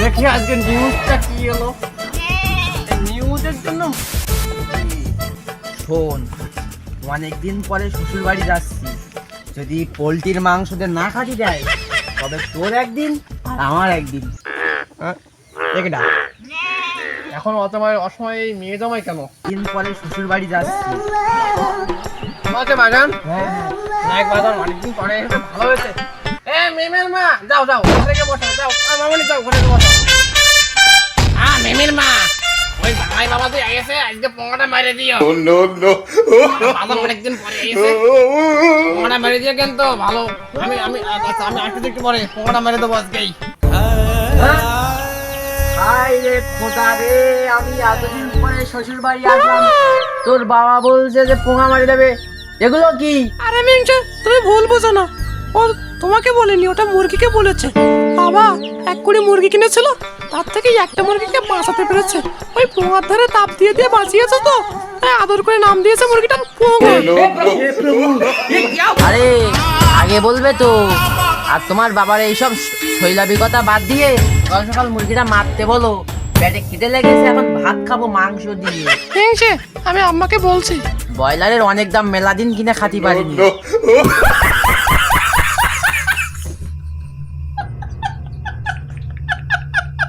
দেখি আজকে নিউজটা কি হলো নিউজের জন্য শোন অনেকদিন পরে শ্বশুর বাড়ি যাচ্ছি। যদি পোলট্রির মাংস দিয়ে না খাটি দেয় তবে তোর একদিন আর আমার একদিন। দেখডা এখন অসময় অসময় মেয়ে জামাই কেন? দিন পরে শ্বশুর বাড়ি যাচ্ছি বাগান? হ্যাঁ হ্যাঁ। অনেকদিন পরে ভালো হয়েছে। মেমের মা। যাও যাও ঘরে গিয়ে বসো যাও। আর মামনি যাও ঘরে গিয়ে বসো মেমের মা। ওই ভাই বাবা তুই এসে আজকে পোঙাটা মেরে দিও। no no! বাবা অনেকদিন পরে এসে পোঙাটা মেরে দিও কিন্তু ভালো। আমি আমি আচ্ছা আমি আসতে একটু পরে পোঙাটা মেরে দেবো আজকেই। হাই রে খোদা রে আমি এতদিন পরে শ্বশুর বাড়ি আসলাম। তোর বাবা বলছে যে পোঙা মারি দেবে। এগুলো কি? আরে মিংসে তুমি ভুল বোঝো না। ও তোমাকে বলেনি ওটা মুরগিকে বলেছে। বাবা এক কুড়ি মুরগি কিনেছিল তার থেকে একটা মুরগিকে বাঁচাতে পেরেছে। ওই পোঙার ধারে তাপ দিয়ে দিয়ে বাঁচিয়েছে তো তাই আদর করে নাম দিয়েছে মুরগিটার পোঙা আরে আগে বলবে তো আর তোমার বাবার এইসব শৈলাভিকতা বাদ দিয়ে সকাল সকাল মুরগিটা মারতে বলো। পেটে খিদে লেগেছে এখন ভাত খাব মাংস দিয়ে। মিংসে আমি আম্মাকে বলছি। ব্রয়লারের অনেক দাম মেলা দিন কিনে খাতি পারিনি!